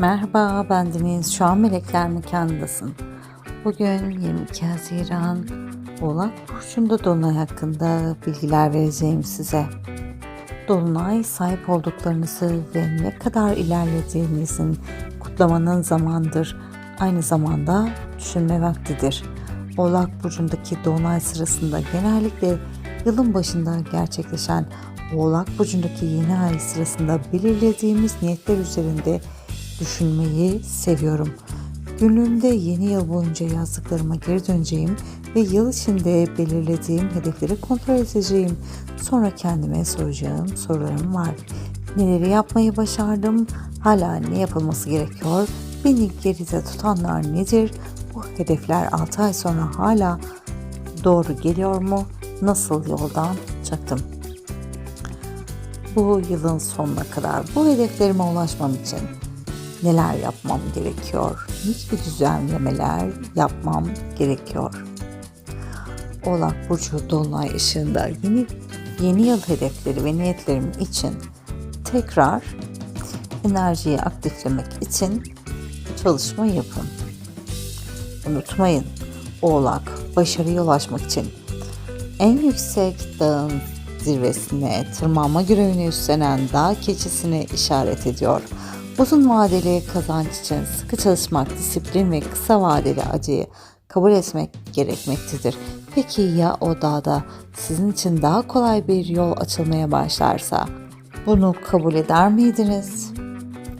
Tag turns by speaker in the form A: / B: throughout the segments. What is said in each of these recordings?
A: Merhaba, ben Deniz. Şu an Melekler Mekanı'ndasın. Bugün 22 Haziran Oğlak Burcu'nda Dolunay hakkında bilgiler vereceğim size. Dolunay sahip olduklarınızı ve ne kadar ilerlediğinizin kutlamanın zamandır. Aynı zamanda düşünme vaktidir. Oğlak Burcu'ndaki Dolunay sırasında genellikle yılın başında gerçekleşen Oğlak Burcu'ndaki yeni ay sırasında belirlediğimiz niyetler üzerinde düşünmeyi seviyorum. Günlüğümde yeni yıl boyunca yazdıklarıma geri döneceğim ve yıl içinde belirlediğim hedefleri kontrol edeceğim. Sonra kendime soracağım sorularım var. Neleri yapmayı başardım? Hala ne yapılması gerekiyor? Beni geride tutanlar nedir? Bu hedefler 6 ay sonra hala doğru geliyor mu? Nasıl yoldan çıktım? Bu yılın sonuna kadar bu hedeflerime ulaşmam için neler yapmam gerekiyor? Hiçbir düzenlemeler yapmam gerekiyor. Oğlak Burcu Dolunay ışığında yeni, yeni yıl hedefleri ve niyetlerim için tekrar enerjiyi aktiflemek için çalışma yapın. Unutmayın, Oğlak başarıya ulaşmak için en yüksek dağın zirvesine tırmanma görevini üstlenen dağ keçisini işaret ediyor. Uzun vadeli kazanç için sıkı çalışmak, disiplin ve kısa vadeli acıyı kabul etmek gerekmektedir. Peki ya o dağda sizin için daha kolay bir yol açılmaya başlarsa bunu kabul eder miydiniz?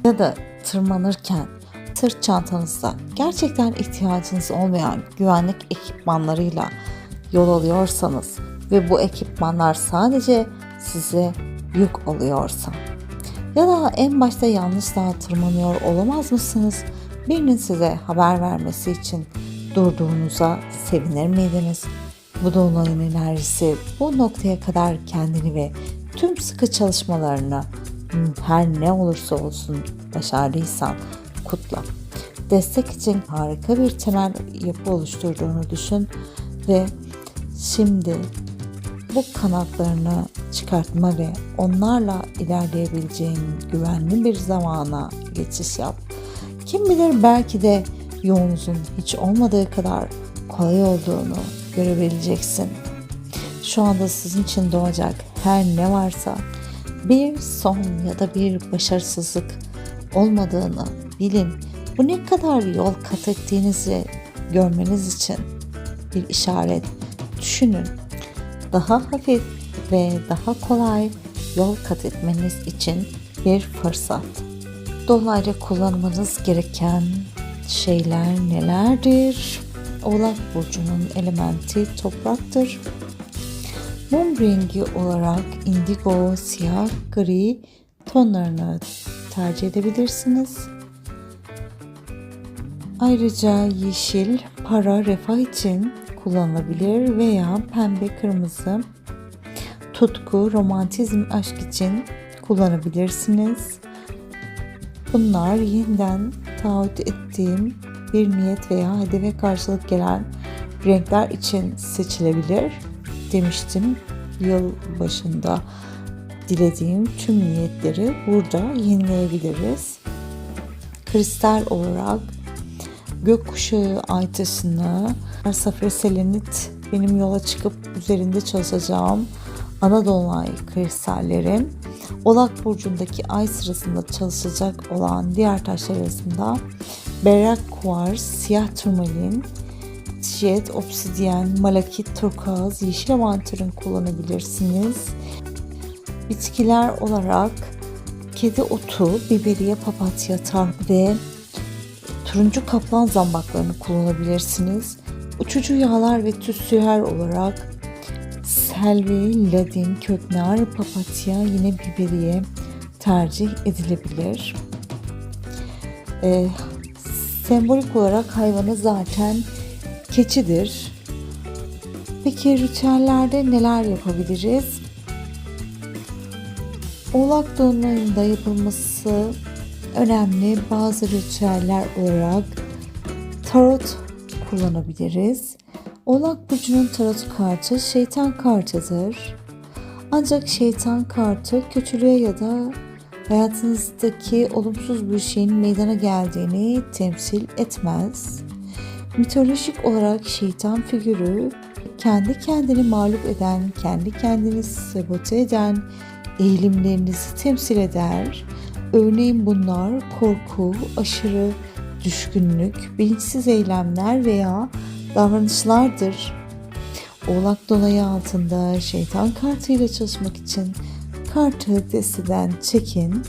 A: Ya da tırmanırken sırt çantanızda gerçekten ihtiyacınız olmayan güvenlik ekipmanlarıyla yol alıyorsanız ve bu ekipmanlar sadece size yük oluyorsa ya da en başta yanlış dağa tırmanıyor olamaz mısınız? Birinin size haber vermesi için durduğunuza sevinir miydiniz? Bu dolunayın enerjisi bu noktaya kadar kendini ve tüm sıkı çalışmalarını her ne olursa olsun başardıysan kutla. Destek için harika bir temel yapı oluşturduğunu düşün ve şimdi bu kanatlarını çıkartma ve onlarla ilerleyebileceğin güvenli bir zamana geçiş yap. Kim bilir belki de yolunuzun hiç olmadığı kadar kolay olduğunu görebileceksin. Şu anda sizin için doğacak her ne varsa bir son ya da bir başarısızlık olmadığını bilin. Bu ne kadar yol kat ettiğinizi görmeniz için bir işaret düşünün. Daha hafif ve daha kolay yol kat etmeniz için bir fırsat. Dolaylı kullanmanız gereken şeyler nelerdir? Oğlak burcunun elementi topraktır. Mum rengi olarak indigo, siyah, gri tonlarını tercih edebilirsiniz. Ayrıca yeşil para refah için kullanılabilir veya pembe kırmızı tutku, romantizm, aşk için kullanabilirsiniz. Bunlar yeniden taahhüt ettiğim bir niyet veya hedefe karşılık gelen renkler için seçilebilir demiştim yıl başında dilediğim tüm niyetleri burada yenileyebiliriz. Kristal olarak gökkuşağı aytasını, Safer Selenit benim yola çıkıp üzerinde çalışacağım ana dolunay kristallerim Oğlak burcundaki ay sırasında çalışacak olan diğer taşlar arasında berrak kuvars, siyah turmalin, jet, obsidyen, malakit, turkuaz, yeşil avanturun kullanabilirsiniz. Bitkiler olarak kedi otu, biberiye, papatya, tar ve turuncu kaplan zambaklarını kullanabilirsiniz. Uçucu yağlar ve tütsüler olarak selvi, ladin, köknar, papatya, yine biberiye tercih edilebilir. Ee, sembolik olarak hayvanı zaten keçidir. Peki ritüellerde neler yapabiliriz? Oğlak dolunayında yapılması önemli bazı ritüeller olarak tarot kullanabiliriz. Oğlak Burcu'nun tarot kartı şeytan kartıdır. Ancak şeytan kartı kötülüğe ya da hayatınızdaki olumsuz bir şeyin meydana geldiğini temsil etmez. Mitolojik olarak şeytan figürü kendi kendini mağlup eden, kendi kendini sabote eden eğilimlerinizi temsil eder. Örneğin bunlar korku, aşırı düşkünlük, bilinçsiz eylemler veya davranışlardır. Oğlak dolayı altında şeytan kartıyla çalışmak için kartı desteden çekin,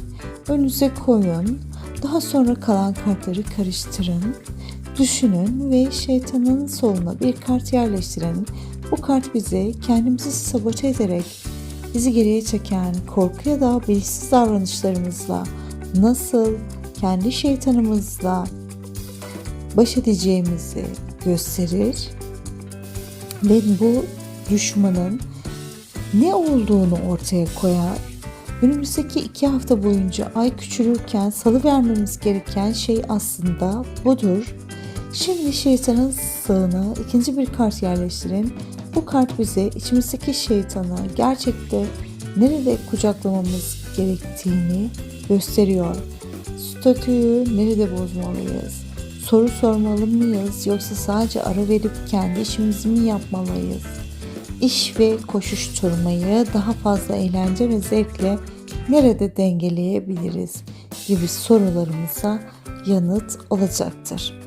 A: önünüze koyun, daha sonra kalan kartları karıştırın, düşünün ve şeytanın soluna bir kart yerleştirin. Bu kart bize kendimizi sabote ederek bizi geriye çeken korku ya da bilinçsiz davranışlarımızla nasıl kendi şeytanımızla baş edeceğimizi gösterir ve bu düşmanın ne olduğunu ortaya koyar. Önümüzdeki iki hafta boyunca ay küçülürken salı vermemiz gereken şey aslında budur. Şimdi şeytanın sağına ikinci bir kart yerleştirin. Bu kart bize içimizdeki şeytanı gerçekte nerede kucaklamamız gerektiğini gösteriyor. Statüyü nerede bozmalıyız? Soru sormalı mıyız yoksa sadece ara verip kendi işimizi mi yapmalıyız? İş ve koşuşturmayı daha fazla eğlence ve zevkle nerede dengeleyebiliriz gibi sorularımıza yanıt olacaktır.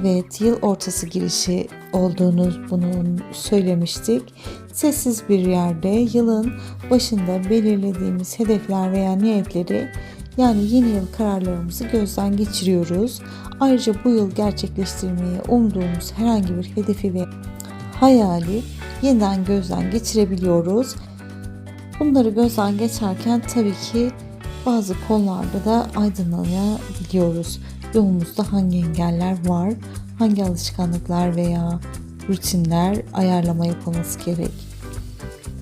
A: Evet, yıl ortası girişi olduğunu bunun söylemiştik. Sessiz bir yerde yılın başında belirlediğimiz hedefler veya niyetleri yani yeni yıl kararlarımızı gözden geçiriyoruz. Ayrıca bu yıl gerçekleştirmeyi umduğumuz herhangi bir hedefi ve hayali yeniden gözden geçirebiliyoruz. Bunları gözden geçerken tabii ki bazı konularda da aydınlanabiliyoruz. Yolumuzda hangi engeller var, hangi alışkanlıklar veya rutinler ayarlama yapılması gerek.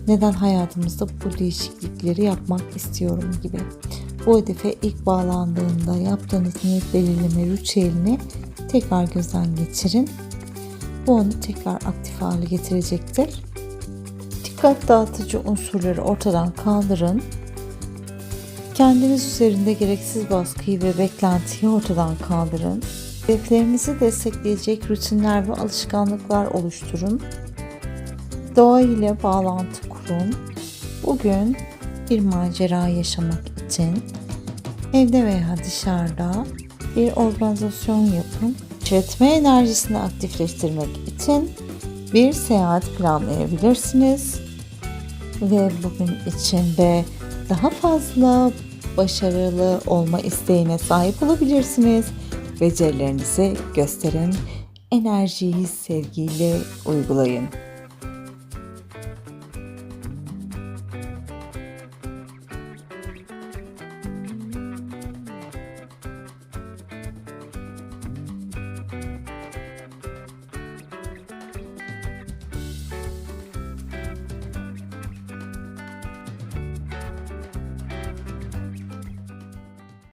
A: Neden hayatımızda bu değişiklikleri yapmak istiyorum gibi. Bu hedefe ilk bağlandığında yaptığınız niyet belirleme ritüelini tekrar gözden geçirin. Bu onu tekrar aktif hale getirecektir. Dikkat dağıtıcı unsurları ortadan kaldırın. Kendiniz üzerinde gereksiz baskıyı ve beklentiyi ortadan kaldırın. Hedeflerinizi destekleyecek rutinler ve alışkanlıklar oluşturun. Doğa ile bağlantı kurun. Bugün bir macera yaşamak için evde veya dışarıda bir organizasyon yapın. İşletme enerjisini aktifleştirmek için bir seyahat planlayabilirsiniz. Ve bugün içinde daha fazla başarılı olma isteğine sahip olabilirsiniz. Becerilerinizi gösterin. Enerjiyi sevgiyle uygulayın.